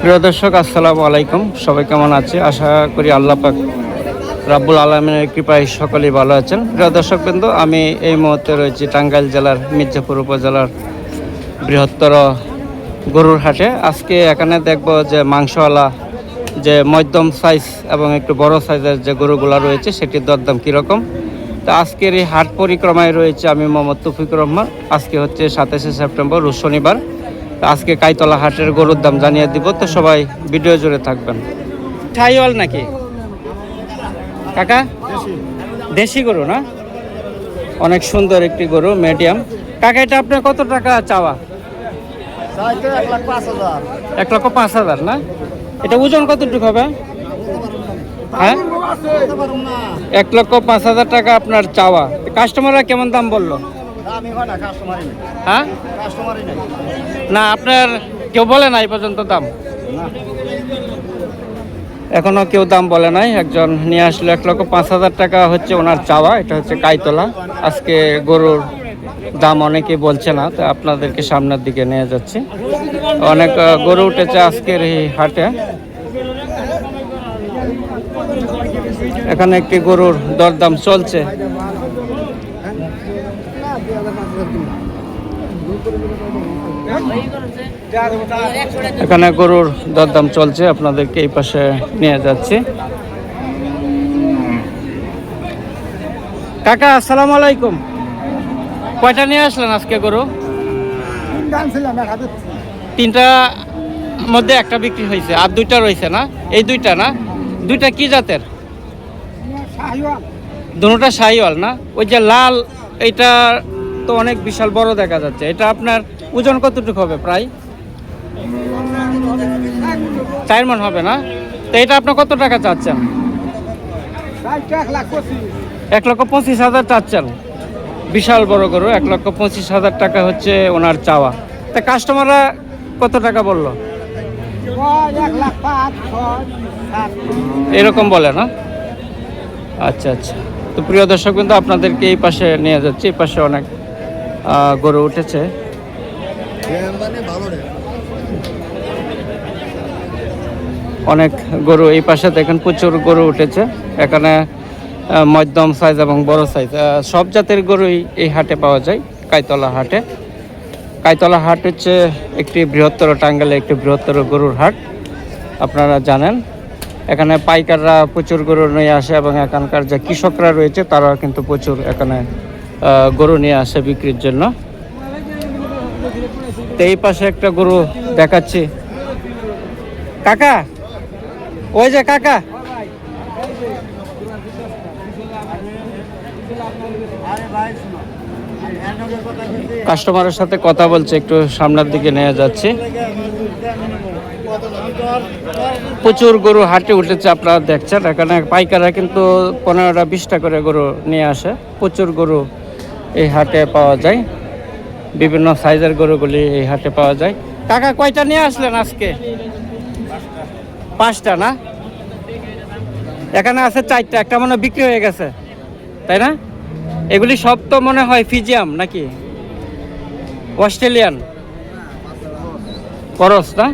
প্রিয় দর্শক, আসসালামু আলাইকুম। সবাই কেমন আছে? আশা করি আল্লাহ পাক রাব্বুল আলমিনের কৃপায় সকলেই ভালো আছেন। প্রিয় দর্শক বিন্দু, আমি এই মুহূর্তে রয়েছি টাঙ্গাইল জেলার মির্জাপুর উপজেলার বৃহত্তর গরুর হাটে। আজকে এখানে দেখব যে মাংসওয়ালা যে মধ্যম সাইজ এবং একটু বড় সাইজের যে গরুগুলা রয়েছে, সেটির দরদাম কীরকম? তো আজকের এই হাট পরিক্রমায় রয়েছে আমি মোহাম্মদ তৌফিকুর রহমান। আজকে হচ্ছে সাতাশে সেপ্টেম্বর শনিবার। আজকে কাইতলা হাটের গরুর দাম জানিয়ে দিব তো সবাই ভিডিও জুড়ে থাকবেন। ঠাইওয়াল নাকি? কাকা? দেশি। গরু না? অনেক সুন্দর একটি গরু মিডিয়াম কাকা এটা আপনার কত টাকা চাওয়া? এক লক্ষ পাঁচ হাজার না? এটা ওজন কতটুকু হবে? হ্যাঁ? এক লক্ষ পাঁচ হাজার টাকা আপনার চাওয়া। কাস্টমাররা কেমন দাম বলল? হয় না, আপনার কেউ বলে না এই পর্যন্ত দাম? এখনও কেউ দাম বলে নাই। একজন নিয়ে আসলো এক লক্ষ পাঁচ হাজার টাকা হচ্ছে ওনার চাওয়া, এটা হচ্ছে কাইতলা। আজকে গরুর দাম অনেকে বলছে না, তো আপনাদেরকে সামনের দিকে নিয়ে যাচ্ছি। অনেক গরু উঠেছে আজকের এই হাটে। এখানে একটি গরুর দরদাম চলছে। এখানে গরুর দরদাম চলছে, আপনাদেরকে এই পাশে নিয়ে যাচ্ছি। কাকা, আসসালামু আলাইকুম। কয়টা নিয়ে আসলেন আজকে গরু? তিনটা মধ্যে একটা বিক্রি হয়েছে, আর দুইটা রয়েছে না? এই দুইটা না? দুইটা কি জাতের? দুটোটা শাহিওয়াল না? ওই যে লাল এটা তো অনেক বিশাল বড় দেখা যাচ্ছে। এটা আপনার ওজন কতটুকু হবে প্রায়? চার মন হবে না? তো এটা আপনার কত টাকা চাচ্ছেন? এক লক্ষ পঁচিশ হাজার চাচ্ছেন। বিশাল বড় গরু, এক লক্ষ পঁচিশ হাজার টাকা হচ্ছে ওনার চাওয়া। তা কাস্টমাররা কত টাকা বলল? এরকম বলে না? আচ্ছা আচ্ছা। তো প্রিয় দর্শক কিন্তু আপনাদেরকে এই পাশে নিয়ে যাচ্ছি। এই পাশে অনেক গরু উঠেছে। অনেক গরু এই পাশে দেখেন প্রচুর গরু উঠেছে। এখানে মধ্যম সাইজ এবং বড় সাইজ সব জাতের গরুই এই হাটে পাওয়া যায়, কাইতলা হাটে। কাইতলা হাট হচ্ছে একটি বৃহত্তর টাঙ্গালে একটি বৃহত্তর গরুর হাট, আপনারা জানেন। এখানে পাইকাররা প্রচুর গরু নিয়ে আসে এবং এখানকার যে কৃষকরা রয়েছে তারা কিন্তু প্রচুর এখানে গরু নিয়ে আসে বিক্রির জন্য। তো এই পাশে একটা গরু দেখাচ্ছি। কাকা, ওই যে কাকা। কাস্টমারের সাথে কথা বলছে, একটু সামনের দিকে নিয়ে যাচ্ছি। প্রচুর গরু হাটে উঠেছে, আপনারা দেখছেন। এখানে পাইকাররা কিন্তু পনেরোটা, বিশটা করে গরু নিয়ে আসে। প্রচুর গরু এই হাটে পাওয়া যায়। বিভিন্ন সাইজের গরুগুলি এই হাটে পাওয়া যায়। কাকা, কয়টা নিয়ে আসলেন আজকে? পাঁচটা না? এখানে আছে চারটা, একটা মনে বিক্রি হয়ে গেছে, তাই না? এগুলি সব তো মনে হয় ফিজিয়াম নাকি? অস্ট্রেলিয়ান? করস না?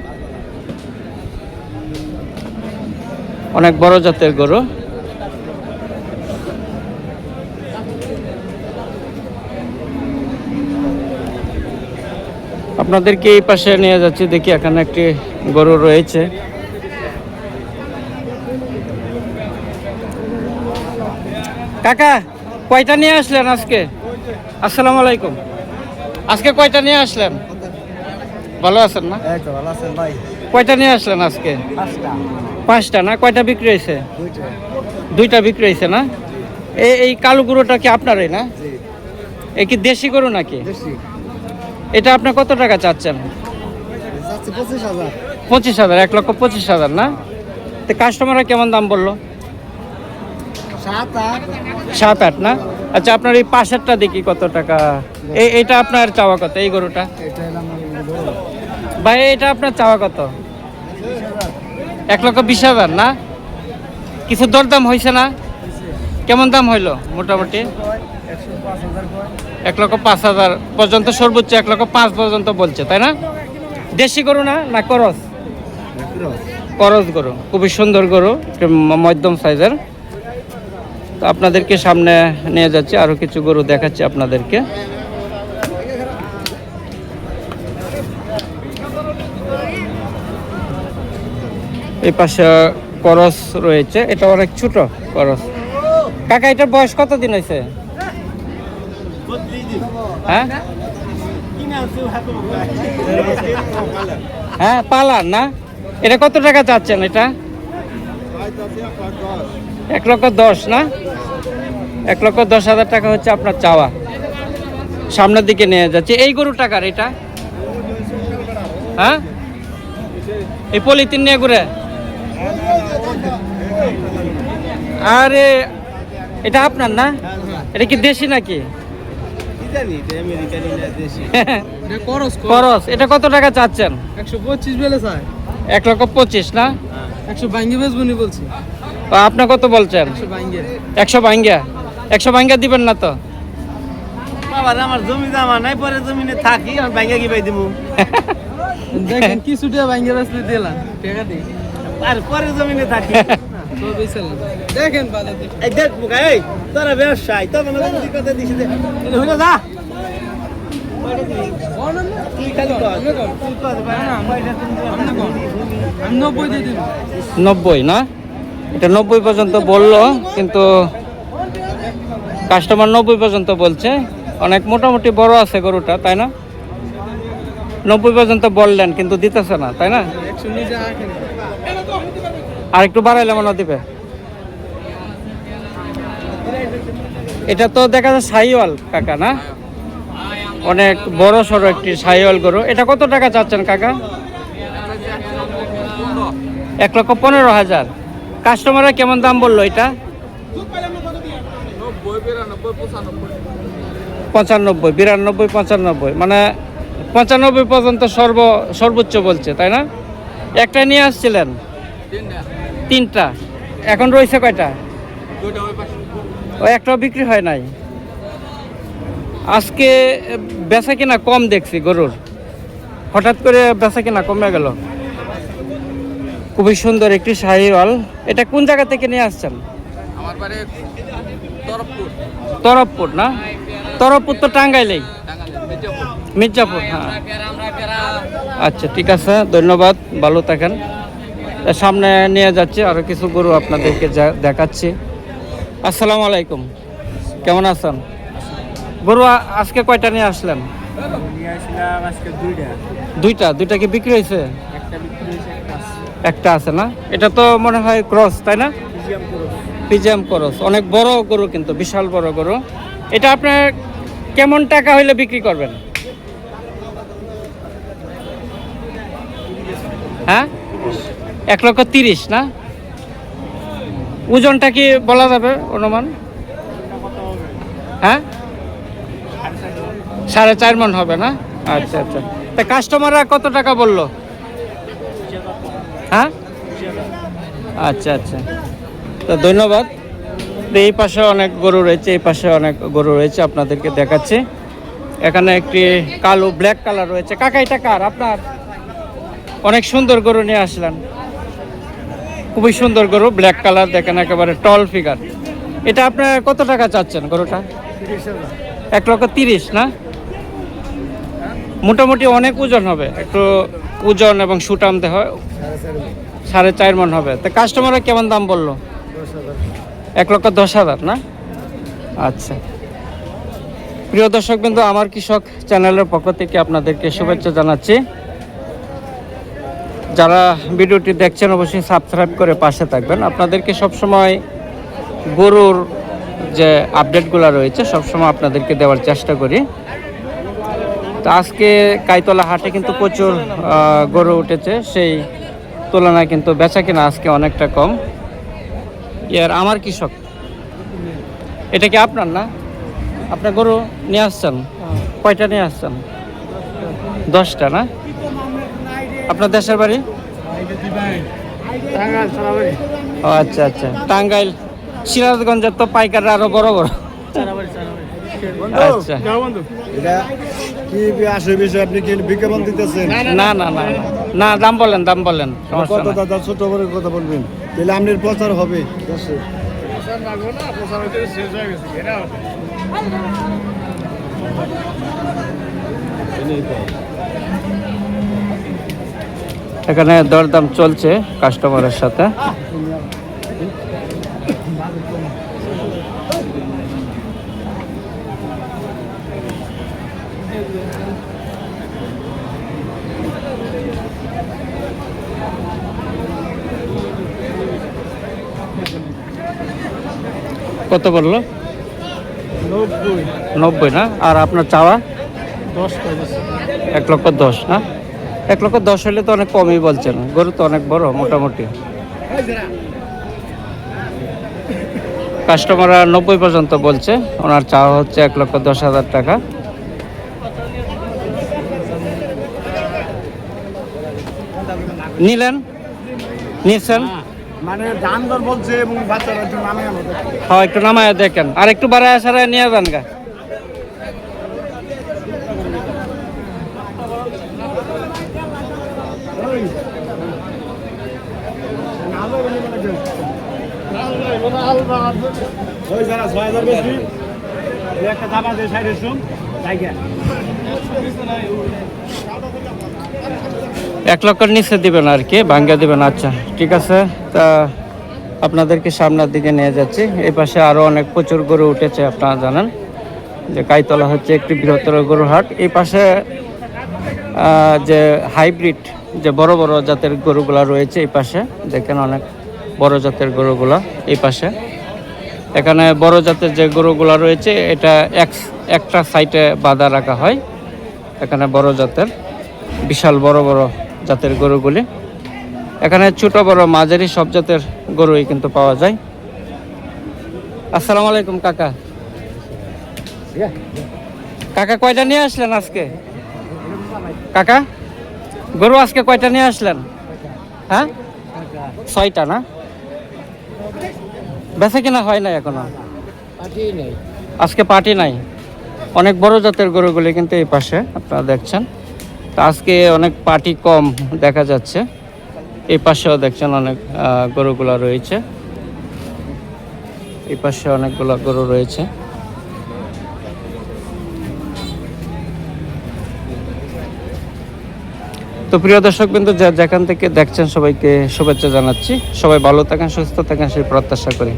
অনেক বড় জাতের গরু। আপনাদেরকে এই পাশে নিয়ে যাচ্ছি। দেখি এখানে একটি গরু রয়েছে। কাকা কয়টা নিয়ে আসলেন আজকে? আসসালামু আলাইকুম। আজকে কয়টা নিয়ে আসলেন? ভালো আছেন না? কয়টা নিয়ে আসলেন আজকে? পাঁচটা। না? কয়টা বিক্রি হয়েছে? দুইটা। বিক্রি হয়েছে না? এই এই কালো গরুটা কি আপনারই না? এ কি দেশি গরু নাকি? এটা আপনি কত টাকা চাচ্ছেন? পঁচিশ হাজার। এক লক্ষ পঁচিশ হাজার না? তো কাস্টমাররা কেমন দাম বলল? সাত আট। না? আচ্ছা আপনার এই পাশেরটা দেখি কত টাকা। এই এটা আপনার চাওয়া কত এই গরুটা? ভাই এটা আপনার চাওয়া কত? এক লক্ষ বিশ হাজার না? কিছু দরদাম হয়েছে না? কেমন দাম হইল মোটামুটি? এক লক্ষ পাঁচ হাজার পর্যন্ত, সর্বোচ্চ এক লক্ষ পাঁচ পর্যন্ত বলছে, তাই না? দেশি গরু না না করস? করস গরু, খুবই সুন্দর গরু মধ্যম সাইজের। তো আপনাদেরকে সামনে নিয়ে যাচ্ছি আরও কিছু গরু দেখাচ্ছি আপনাদেরকে। এই পাশে করস রয়েছে, এটা অনেক ছোট করস। কাকা এটার বয়স কত দিন হয়েছে হ্যাঁ? হ্যাঁ পালার না? এটা কত টাকা চাচ্ছেন এটা? এক লক্ষ দশ না? এক লক্ষ দশ হাজার টাকা হচ্ছে আপনার চাওয়া। সামনের দিকে নিয়ে যাচ্ছে। এই গরু টাকার এটা? হ্যাঁ? এই পলিথিন নিয়ে ঘুরে। আরে এটা আপনার না? এটা কি দেশি নাকি? খরচ এটা কত টাকা চাচ্ছেন? একশো পঁচিশ বেলে এক লক্ষ পঁচিশ না? একশো ভাঙ্গি বেচবো বলছি। আপনি কত বলছেন? একশো একশো ভাঙ্গা। একশো ভাঙ্গা দিবেন না তো? বাবা আমার জমি জামা নাই পরে জমিনে থাকি আর ভাঙ্গা কি পাই দিমু? দেখেন কি ছুটে ভাঙ্গি বেচলে দিলাম। টাকা দিই আর পরে জমিনে থাকি। দেখেন দেখ। এই তোরা ব্যবসায় তো কথা নব্বই না? এটা নব্বই পর্যন্ত বলল কিন্তু কাস্টমার নব্বই পর্যন্ত বলছে। অনেক মোটামুটি বড় আছে গরুটা তাই না? নব্বই পর্যন্ত বললেন কিন্তু দিতেছে না তাই না? আর একটু বাড়াইলে মনে হয় দিবে। এটা তো দেখা যায় সাইওয়াল কাকা, না? অনেক বড় সড়ো একটি সাইওয়াল গরু। এটা কত টাকা চাচ্ছেন কাকা? এক লক্ষ পনেরো হাজার। কাস্টমাররা কেমন দাম বলল এটা? পঁচানব্বই, বিরানব্বই, পঁচানব্বই। মানে পঁচানব্বই পর্যন্ত সর্ব সর্বোচ্চ বলছে, তাই না? একটা নিয়ে আসছিলেন। তিনটা। এখন রয়েছে কয়টা? ও একটাও বিক্রি হয় নাই। আজকে বেচা কিনা কম দেখছি গরুর। হঠাৎ করে বেচা কিনা কমে গেল। খুবই সুন্দর একটি শাহিওয়াল। এটা কোন জায়গা থেকে নিয়ে আসছেন? আমার বাড়ি তরফপুর। তরফপুর না? তরফপুর তো টাঙ্গাইলেই। মির্জাপুর। হ্যাঁ। আচ্ছা ঠিক আছে ধন্যবাদ ভালো থাকেন। সামনে নিয়ে যাচ্ছি আরও কিছু গরু আপনাদেরকে দেখাচ্ছি। আসসালামু আলাইকুম। কেমন আছেন? গরু আজকে কয়টা নিয়ে আসলেন? দুইটা। দুইটা? কি বিক্রি হয়েছে? একটা আছে। না? এটা তো মনে হয় ক্রস তাই না? PGM cross. অনেক বড় গরু কিন্তু বিশাল বড় গরু। এটা আপনার কেমন টাকা হইলে বিক্রি করবেন? হ্যাঁ? এক লক্ষ তিরিশ, না? ওজনটা কি বলা যাবে, অনুমান? হ্যাঁ? সাড়ে চার মন হবে, না? আচ্ছা আচ্ছা। তা কাস্টমাররা কত টাকা বলল? হ্যাঁ? আচ্ছা আচ্ছা। তো ধন্যবাদ। এই পাশে অনেক গরু রয়েছে, এই পাশে অনেক গরু রয়েছে, আপনাদেরকে দেখাচ্ছি। এখানে একটি কালো ব্ল্যাক কালার রয়েছে। কাকা, এটা কার? আপনার? অনেক সুন্দর গরু নিয়ে আসলেন। খুবই সুন্দর গরু ব্ল্যাক কালার দেখেন একেবারে টল ফিগার এটা আপনার কত টাকা চাচ্ছেন গরুটা? এক লক্ষ তিরিশ, না? মোটামুটি অনেক ওজন হবে, একটু ওজন এবং সুটাম দেহ, সাড়ে চার মন হবে। তো কাস্টমাররা কেমন দাম বলল? এক লক্ষ দশ হাজার, না? আচ্ছা। প্রিয় দর্শক বিন্দু আমার কৃষক চ্যানেলের পক্ষ থেকে আপনাদেরকে শুভেচ্ছা জানাচ্ছি। যারা ভিডিওটি দেখছেন অবশ্যই সাবস্ক্রাইব করে পাশে থাকবেন। আপনাদেরকে সবসময় গরুর যে আপডেটগুলো রয়েছে সবসময় আপনাদেরকে দেওয়ার চেষ্টা করি। তো আজকে কাইতলা হাটে কিন্তু প্রচুর গরু উঠেছে। সেই তুলনায় কিন্তু বেচা কিনা আজকে অনেকটা কম। ইয়ার আমার কৃষক এটা কি আপনার না? আপনার গরু নিয়ে আসছেন? কয়টা নিয়ে আসছেন? দশটা না? আপনার দেশের বাড়ি? ও আচ্ছা আচ্ছা। টাঙ্গাইল। সিরাজগঞ্জের তো পাইকাররা আরও বড় বড়। আচ্ছা। এটা কি বিষয় আপনি কি বিজ্ঞাপন দিতেছেন? না না না না। না। দাম বলেন দাম বলেন। দাদা ছোট করে কথা বলবেন। তাহলে আপনার প্রচার হবে। এখানে দরদাম চলছে কাস্টমারের সাথে। কত বলল? নব্বই। না? আর আপনার চাওয়া? দশ এক লক্ষ দশ না? এক লক্ষ দশ হলে তো অনেক কমই বলছেন গরু তো অনেক বড় মোটামুটি। কাস্টমাররা নব্বই পর্যন্ত বলছে ওনার চাওয়া হচ্ছে এক লক্ষ দশ হাজার টাকা। নিলেন? নিচ্ছেন মানে দাম দর বলছে এবং বাচ্চারা একটু হ্যাঁ একটু নামায় দেখেন। আর একটু বাড়ায় সারায় নিয়ে যান গা। ওই যারা ছয় হাজার বেশি একটা দাম আছে সাইডের শুন এক লক্ষের নিচে দিবেন আর কি ভাঙ্গা দিবেন আচ্ছা ঠিক আছে। তা আপনাদেরকে সামনের দিকে নিয়ে যাচ্ছি। এই পাশে আরও অনেক প্রচুর গরু উঠেছে আপনারা জানেন। যে কাইতলা হচ্ছে একটি বৃহত্তর গরুর হাট। এই পাশে যে হাইব্রিড যে বড় বড় জাতের গরুগুলা রয়েছে এই পাশে দেখেন অনেক বড় জাতের গরুগুলা এই পাশে। এখানে বড় জাতের যে গরুগুলা রয়েছে, এটা এক, একটা সাইটে বাঁধা রাখা হয়। এখানে বড় জাতের, বিশাল বড় বড় জাতের গরুগুলি। এখানে ছোট বড় মাঝারি সব জাতের গরুই কিন্তু পাওয়া যায়। আসসালামু আলাইকুম, কাকা। কাকা, কয়টা নিয়ে আসলেন আজকে? কাকা, গরু আজকে কয়টা নিয়ে আসলেন? হ্যাঁ? ছয়টা না? বেচা কিনা হয় না এখনও। আজকে পার্টি নাই। অনেক বড় জাতের গরুগুলি কিন্তু এই পাশে আপনারা দেখছেন। তো আজকে অনেক পার্টি কম দেখা যাচ্ছে। এই পাশেও দেখছেন অনেক গরুগুলো গরুগুলা রয়েছে। এই পাশে অনেকগুলো গরু রয়েছে। তো প্রিয় দর্শক বিন্দু যেখান থেকে দেখছেন সবাইকে শুভেচ্ছা জানাচ্ছি। সবাই ভালো থাকেন, সুস্থ থাকেন, সেই প্রত্যাশা করি।